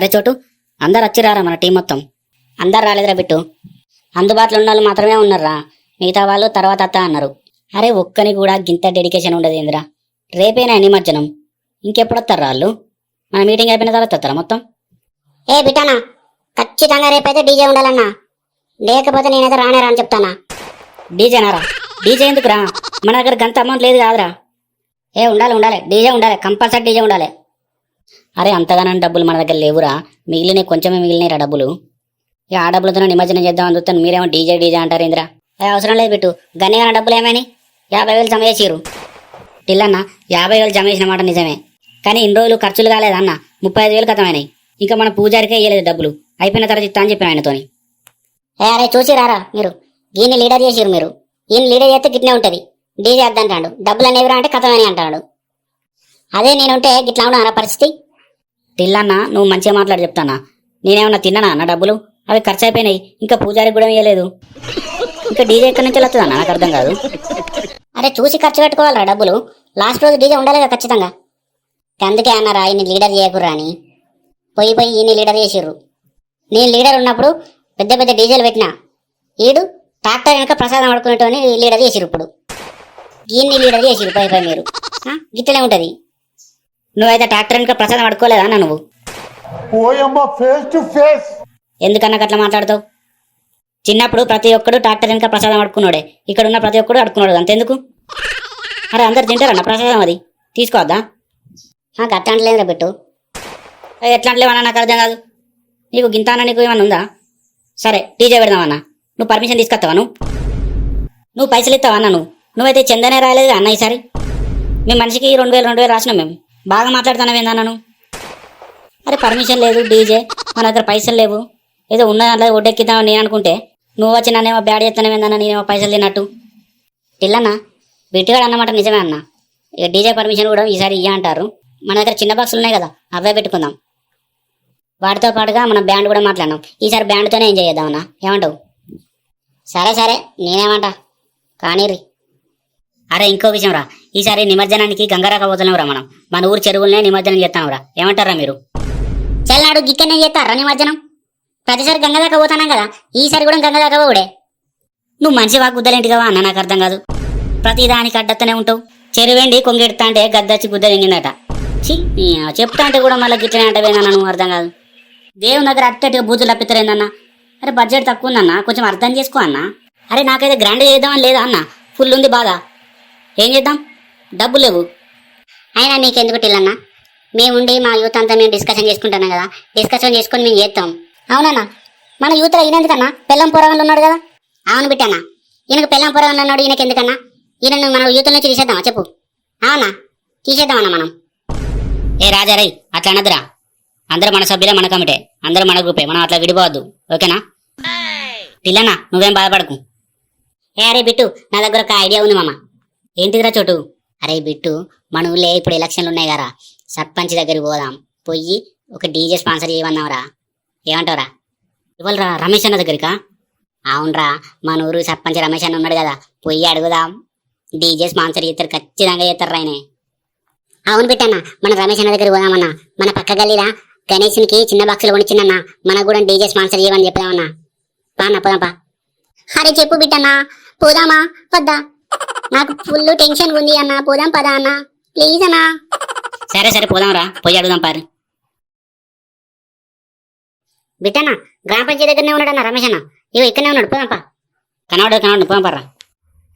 అరే చోటు అందరు వచ్చిరారా మన టీం మొత్తం? అందరు రాలేదురా బిట్టు. అందుబాటులో ఉన్న వాళ్ళు మాత్రమే ఉన్నారా మిగతా వాళ్ళు తర్వాత అత్త అన్నారు. అరే ఒక్కని కూడా గింత డెడికేషన్ ఉండదు ఏందిరా? రేపేనా నిమజ్జనం ఇంకెప్పుడు వస్తారు వాళ్ళు? మన మీటింగ్ అయిపోయిన తర్వాత వస్తారా మొత్తం? ఏ బిటానా ఖచ్చితంగా రేపైతే డీజే ఉండాలన్నా. లేకపోతే నేనైతే రానే రాని చెప్తానా? డీజేనారా? డీజే ఎందుకురా? మన దగ్గర గంత అమౌంట్ లేదు కాదురా. ఏ ఉండాలి ఉండాలి. డీజే ఉండాలి. కంపల్సరీ డీజే ఉండాలి. అరే అంతగానం డబ్బులు మన దగ్గర లేవురా. మిగిలిన కొంచెమే మిగిలినాయిరా డబ్బులు. ఇక ఆ డబ్బులతో నిమజ్జనం చేద్దామని చూస్తాను మీరేమో డీజే డీజే అంటారు ఇంద్ర ఏ అవసరం లేదు బిట్టు. గన్నేమైనా డబ్బులు ఏమైనా యాభై వేలు జమ చేసిరు టిల్లన్న యాభై వేలు జమ చేసిన మాట నిజమే. కానీ ఇన్ని రోజులు ఖర్చులు కాలేదన్న ముప్పై ఐదు వేలు కథమైనాయి ఇంకా మన పూజారికే ఇయ్యలేదు డబ్బులు. అయిపోయిన తర్వాత ఇస్తా అని చెప్పిన ఆయనతోని. ఏ అరే చూసి రారా మీరు. ఈయన లీడర్ చేసిరు మీరు. ఈయన లీడర్ చేస్తే గిట్నే ఉంటుంది. డీజే వద్దంటాడు. డబ్బులు అనేవిరా అంటే కథమని అంటాడు. అదే నేనుంటే గిట్లా ఉన్నా పరిస్థితి? తిల్లన్నా నువ్వు మంచిగా మాట్లాడి చెప్తానా? నేనేమన్నా తిన్నానా నా డబ్బులు? అవి ఖర్చు అయిపోయినాయి ఇంకా పూజారికి కూడా వేయలేదు ఇంకా డీజే ఎక్కడి నుంచి వస్తుందా నాకు అర్థం కాదు. అరే చూసి ఖర్చు పెట్టుకోవాలరా డబ్బులు. లాస్ట్ రోజు డీజే ఉండాలి కదా ఖచ్చితంగా అందుకే అన్నారా ఈయన లీడర్ చేయకుర్రా అని. పోయి పోయి ఈయన లీడర్ చేసిర్రు. నేను లీడర్ ఉన్నప్పుడు పెద్ద పెద్ద డీజేలు పెట్టినా. ఈడు ట్రాక్టర్ వెనక ప్రసాదం పడుకునేటోని లీడర్ చేసిరు ఇప్పుడు. ఈయన్ని లీడర్ చేసిరు పై పై మీరు. గిట్లనే ఉంటుంది. నువ్వైతే ట్రాక్టర్ ఇంకా ప్రసాదం పడుకోలేదా అన్న నువ్వు? ఓయమ్మ ఫేస్ టు ఫేస్ ఎందుకన్నా అట్లా మాట్లాడతావు? చిన్నప్పుడు ప్రతి ఒక్కడు ట్రాక్టర్ వెనక ప్రసాదం అడుక్కున్నాడే. ఇక్కడ ఉన్న ప్రతి ఒక్కడు అడుక్కున్నాడు అంతెందుకు? అరే అందరు తింటారన్న ప్రసాదం అది. తీసుకోవద్దా? నాకు అట్లాంటిలేదురా పెట్టు ఏ, ఎట్లా అంటలేవన్నా నాకు అర్థం కాదు. నీకు గింతాన నీకు ఏమన్నా ఉందా? సరే డీజే పెడదామన్నా నువ్వు పర్మిషన్ తీసుకొస్తావా నువ్వు? నువ్వు పైసలు ఇస్తావా అన్న నువ్వు? నువ్వైతే చందనే రాలేదు అన్న ఈసారి? మేము మనిషికి రెండు వేలు రెండు వేలు రాసినాం మేము. బాగా మాట్లాడుతున్నావేందన్నా నన్ను అరే పర్మిషన్ లేదు డీజే మన దగ్గర పైసలు లేవు. ఏదో ఉన్న దాంట్లో ఒడ్డెక్కిద్దామని నేను అనుకుంటే నువ్వు వచ్చి నన్నేమో బ్యాడ్ చేస్తానేమేందన్నా నేనేమో పైసలు తిన్నట్టు. ఇల్లన్నా బిట్టుగాడు అన్నమాట నిజమే అన్న. ఇక డీజే పర్మిషన్ కూడా ఈసారి ఇయ్య అంటారు. మన దగ్గర చిన్న బాక్సులు ఉన్నాయి కదా అవే పెట్టుకుందాం. వాటితో పాటుగా మనం బ్యాండ్ కూడా మాట్లాడినాం. ఈసారి బ్యాండ్తోనే ఎంజాయ్ చేద్దామన్నా ఏమంటావు? సరే సరే నేనేమంటా? కానీరి అరే ఇంకో విషయం రా. ఈసారి నిమజ్జనానికి గంగారాక పోతున్నాం రా మనం. మన ఊరు చెరువులనే నిమజ్జనం చేస్తాం రా. ఏమంటారా మీరు? చెల్లాడు గిక్కనే చేస్తారా నిమజ్జనం? ప్రతిసారి గంగదాక పోతున్నాం కదా. ఈసారి కూడా గంగదాక పోడే నువ్వు మంచి వాకు కదా అన్న నాకు అర్థం కాదు. ప్రతి దానికి అడ్డత్తనే ఉంటావు. చెరువేండి కొంగెడతా అంటే గద్దచ్చి గుద్ద తింగిందట చి నీ చెప్తా అంటే కూడా మళ్ళీ గిట్లనే అంటవేందన్న నువ్వు అర్థం కాదు. దేవుని దగ్గర అట్టేట్టుగా బూతులు అప్పితరేందన్న అరే బడ్జెట్ తక్కువ ఉందన్న కొంచెం అర్థం చేసుకో అన్న. అరే నాకైతే గ్రాండ్ చేద్దామని లేదా అన్న. ఫుల్ ఉంది బాధ. ఏం చేద్దాం? డబ్బు లేవు. అయినా నీకెందుకు టిల్లన్నా మేముండి మా యూత్ అంతా మేము డిస్కషన్ చేసుకుంటున్నాం కదా. డిస్కషన్ చేసుకొని మేము చేస్తాం అవునన్నా? మన యూత్లో ఈయనెందుకన్నా? పెళ్ళం పొరగంలో ఉన్నాడు కదా. అవును బిట్టన్నా ఈయనకు పెళ్ళం పొరగంలో ఉన్నాడు ఈయనకి ఎందుకన్నా? ఈయనను మన యూత్ నుంచి తీసేద్దామా? చెప్పు. అవునా? తీసేద్దామన్నా మనం. ఏ రాజారై అట్లా అనదురా అందరూ మన సభ్యులే మన కమిటే. అందరూ మన గ్రూపే. మనం అట్లా విడిపోవద్దు. ఓకేనా? పిల్లనా నువ్వేం బాధపడకు. ఏ అరే బిట్టు నా దగ్గర ఒక ఐడియా ఉంది మామ. ఏంటిదిరా చోటు? అరే బిట్టు మన ఊళ్ళో ఇప్పుడు ఎలక్షన్లు ఉన్నాయి కదా సర్పంచ్ దగ్గరికి పోదాం. పోయి ఒక డీజే స్పాన్సర్ చేయమన్నావురా. ఏమంటావురా? ఇవ్వరా రమేష్ అన్న దగ్గరికా? అవునరా మన ఊరు సర్పంచ్ రమేష్ అని ఉన్నాడు కదా. పోయి అడుగుదాం. డీజే స్పాన్సర్ చేస్తారు ఖచ్చితంగా చేస్తారు రాయనే అవును బిట్టన్న మన రమేష్ అన్న దగ్గర పోదామన్నా. మన పక్క గల్లీలా గణేష్కి చిన్న బాక్సులు కొనిచ్చిందన్న. మనకు కూడా డీజే స్పాన్సర్ చేయమని చెప్దామన్నా పా అన్న పోదాంపా అరే చెప్పు బిట్టన్నా. పోదామా? వద్దా? నాకు ఫుల్ టెన్షన్ ఉంది అన్న. పోదాం పదా అన్న. ప్లీజ్ అన్నా. సరే సరే పోదాంరా పోయి అడుగుదాం పారు. బిట్టన్న గ్రామ పంచాయతీ దగ్గరనే ఉన్నాడన్న రమేష్ అన్న. ఇగో ఇక్కడనే ఉన్నాడు. పోదాంపా కనవడు కనవడు పోదాం పారా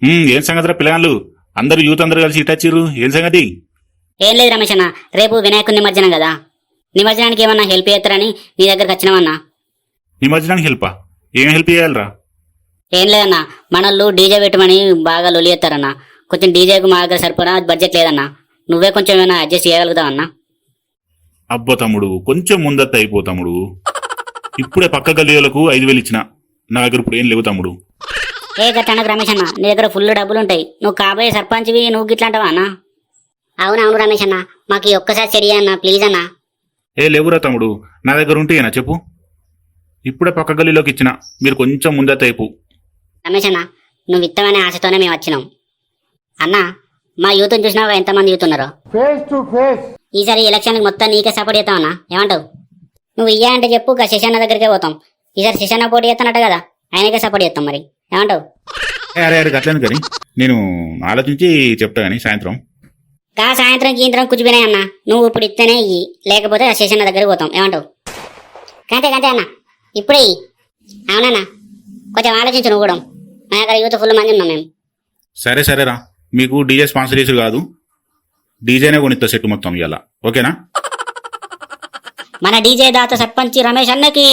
ఉమ్, ఏం సంగతిరా పిల్లగాళ్ళు? అందరూ యూత్ అందరూ కలిసి ఇటచ్చిర్రు ఏం సంగతి? ఏం లేదు రమేష్ అన్న. రేపు వినాయకుడి నిమజ్జనం కదా. నిమజ్జనానికి ఏమన్నా హెల్ప్ చేస్తారని నీ దగ్గరకు వచ్చినామన్నా. నిమజ్జనానికి హెల్పా? ఏం హెల్ప్ చేయాలరా? ఏం లేదన్నా. మనోళ్ళు డీజే పెట్టమని బాగా లొలి చేస్తారన్నా. కొంచెం డీజేకు మా దగ్గర సరిపడా బడ్జెట్ లేదన్నా. నువ్వే కొంచెం ఏమైనా అడ్జస్ట్ చేయగలుగుతావన్నా అబ్బో తమ్ముడు కొంచెం ముందత్త అయిపో తమ్ముడు. ఇప్పుడే పక్క గల్లీలకు ఐదు వేలు ఇచ్చిన. నా దగ్గర ఇప్పుడు ఏం లేవు తమ్ముడు. ఏ గట్టనకు రమేష్ అన్న నీ దగ్గర ఫుల్ డబ్బులు ఉంటాయి నువ్వు కాబోయే సర్పంచ్వి నువ్వు గిట్లా అంటావా అన్నా? అవునవును రమేష్ అన్న. మాకు ఈ ఒక్కసారి చెడి అన్న ప్లీజ్ అన్న. ఏ లేవురా తమ్ముడు నా దగ్గర ఉంటేనా చెప్పు? ఇప్పుడే పక్క గల్లీలోకి ఇచ్చిన. మీరు కొంచెం ముందత్త అయిపో. రమేష్ అన్న నువ్వు ఇస్తామనే ఆశతోనే మేము వచ్చినాం. అన్న మా యూత్ని చూసినావా? ఎంతమంది యూత్ ఉన్నారో? ఫేస్ టు ఫేస్ ఈసారి ఎలక్షన్కి మొత్తం నీకే సపోర్ట్ చేస్తామన్నా ఏమంటావు? నువ్వు ఇయ్యా అంటే చెప్పు శశాన్న దగ్గరికే పోతాం. ఈసారి శశాన్న పోటీ చేస్తానట కదా ఆయనకే సపోర్ట్ చేస్తాం మరి. ఏమంటావు? ఏ, అరే అరే అట్లేదు కానీ నేను ఆలోచించి చెప్తా కానీ సాయంత్రం. గా సాయంత్రం గీంత్రం కుచిపోయినాయి అన్న. నువ్వు ఇప్పుడు ఇస్తేనే ఇయ్యి లేకపోతే ఆ శశాన్న దగ్గరికి పోతాం. ఏమంటావు? కంతే కంతే అన్న. ఇప్పుడే అవునన్నా. కొంచెం ఆలోచించు నువ్వు కూడా. మా దగ్గర యూత్ ఫుల్ మంది ఉన్నాం మేము. సరే సరేరా మీకు డీజే స్పాన్సర్ చేసి కాదు. డీజేనే కొనిస్తా సెట్ మొత్తం ఇవాళ ఓకేనా? మన డీజే దాత సర్పంచ్ రమేష్ అన్నకి.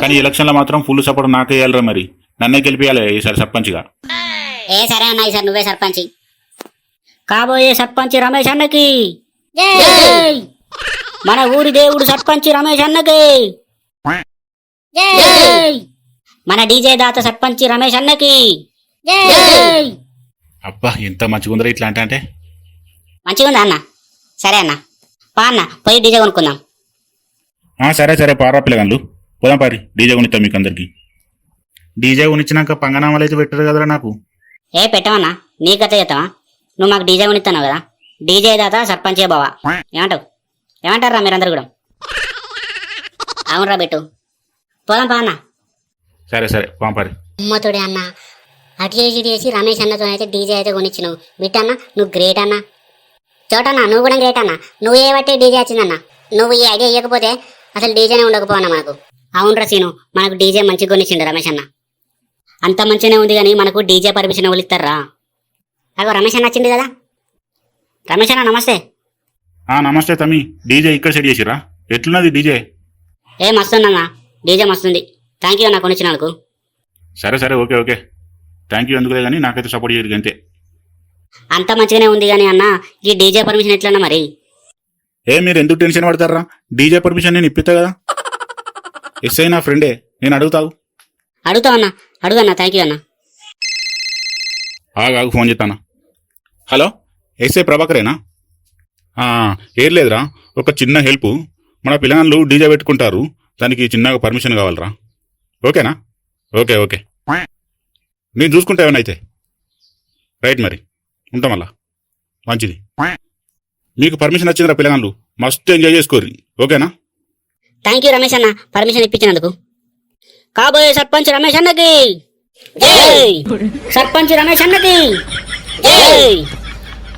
కానీ ఎలక్షన్లో మాత్రం ఫుల్ సపోర్ట్ నాకే ఇవ్వాలరా మరి. నన్నే గెలిపియాలి ఈసారి సర్పంచ్గా. ఏ సరే అన్న ఈసారి నువ్వే సర్పంచి. కాబోయే సర్పంచ్ రమేష్ అన్నకి. మన ఊరి దేవుడు సర్పంచ్ రమేష్ అన్నకి. మన డీజే దాత సర్పంచ్ రమేష్ అన్నకి అబ్బా ఎంత మంచిగా ఉందిరా ఇట్లా అంటే అంటే? మంచిగా ఉందా అన్న? సరే అన్న. పా అన్న పోయి డీజే కొనుక్కుందాం. ఆ, సరే సరే పారా పిల్లగాళ్ళు. పోదాం పారి డీజే కొనిస్తాం మీకు అందరికి. డీజే కొనిచ్చినాక పంగనామాలు అయితే పెట్టరు కదరా నాకు. ఏ పెట్టమన్నా. నీ కథ చేస్తావా నువ్వు మాకు డీజే కొనిస్తున్నావు కదా. డీజే దాత సర్పంచే బావా. ఏమంటావు? ఏమంటారా మీరందరూ కూడా? అవునరా బెట్టు. పోదాం పా అన్న సరే సరే పాంపారి అమ్మతోడే అన్న. అటు చేసి ఇటు చేసి రమేష్ అన్నతో అయితే డీజే అయితే కొనిచ్చినావు. బిట్టన్న నువ్వు గ్రేట్ అన్న. చోటన్న నువ్వు కూడా గ్రేట్ అన్న. నువ్వు ఏ బట్టి డీజే వచ్చిందన్న? నువ్వు ఈ ఐడియా ఇవ్వకపోతే అసలు డీజేనే ఉండకపోవన్నా మనకు అవునరా సీను మనకు డీజే మంచిగా కొనిచ్చిండు రమేష్ అన్న. అంత మంచిగానే ఉంది కానీ మనకు డీజే పర్మిషన్ ఎవరు ఇస్తారా? అగో రమేష్ అన్న వచ్చింది కదా. రమేష్ అన్న నమస్తే. ఆ నమస్తే తమ్మి. డీజే ఇక్కడ సెట్ చేసిరా ఎట్లున్నది డీజే? ఏ మస్తుందన్నా డీజే మస్తుంది థ్యాంక్ యూ అన్న కొనిచ్చినందుకు సరే సరే ఓకే ఓకే. థ్యాంక్ యూ ఎందుకులే కానీ నాకైతే సపోర్ట్ చేయరు అంతే అంత మంచిగానే ఉంది కానీ అన్న ఈ డీజే పర్మిషన్ ఎట్లన్నా మరి? ఏ మీరు ఎందుకు టెన్షన్ పడతారా? డీజే పర్మిషన్ నేను ఇప్పిస్తా కదా. ఎస్ఐ నా ఫ్రెండే నేను అడుగుతావు అడుగుతావు అన్న అడుగు అన్న థ్యాంక్ యూ అన్న. ఆగాగు ఫోన్ చేస్తాను హలో ఎస్ఐ ప్రభాకరేనా? ఏం లేదురా ఒక చిన్న హెల్ప్ మన పిల్లలు డీజే పెట్టుకుంటారు. దానికి చిన్నగా పర్మిషన్ కావాలరా? ఓకేనా? Okay okay. నేను చూసుకుంటా ఏమైనా అయితే. రైట్ మరి. ఉంటాం అలా మంచిది. మీకు పర్మిషన్ వచ్చిందిరా పిల్లగాళ్ళు? మస్తు ఎంజాయ్ చేసుకోర్రి. ఓకేనా? థ్యాంక్ యూ రమేష్ అన్న. పర్మిషన్ ఇప్పించినందుకు. కాబోయే సర్పంచ్ రమేష్ అన్నకి. సర్పంచ్ రమేష్ అన్నకి.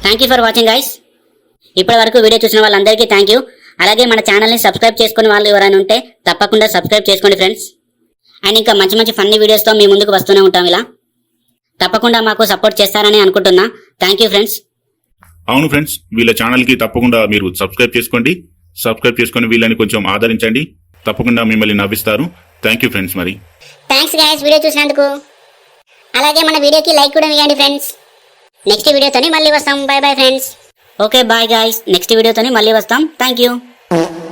Thank you for watching guys ఇప్పటి వరకు వీడియో చూసిన వాళ్ళందరికీ థ్యాంక్ యూ అలాగే మన ఛానల్ని సబ్స్క్రైబ్ చేసుకుని వాళ్ళు ఎవరైనా ఉంటే తప్పకుండా సబ్స్క్రైబ్ చేసుకోండి ఫ్రెండ్స్. అండ్ ఇంకా మంచి మంచి ఫన్నీ వీడియోస్తో మీ ముందుకు వస్తూనే ఉంటాం ఇలా. తప్పకుండా మాకు సపోర్ట్ చేస్తారని అనుకుంటున్నా. Thank you friends. అవును ఫ్రెండ్స్ వీళ్ళ ఛానల్కి తప్పకుండా మీరు సబ్స్క్రైబ్ చేసుకోండి. సబ్స్క్రైబ్ చేసుకొని వీళ్ళని కొంచెం ఆదరించండి. తప్పకుండా మిమ్మల్ని నవ్విస్తారు. థ్యాంక్ యూ ఫ్రెండ్స్ మరి. థ్యాంక్స్ గాయస్ వీడియో చూసినందుకు. అలాగే మన వీడియోకి లైక్ కూడా ఇవ్వండి ఫ్రెండ్స్. నెక్స్ట్ వీడియోతోని మళ్ళీ వస్తాం. Bye bye friends. Okay bye guys. Next వీడియోతోని మళ్ళీ వస్తాం. Thank you. Mm-hmm.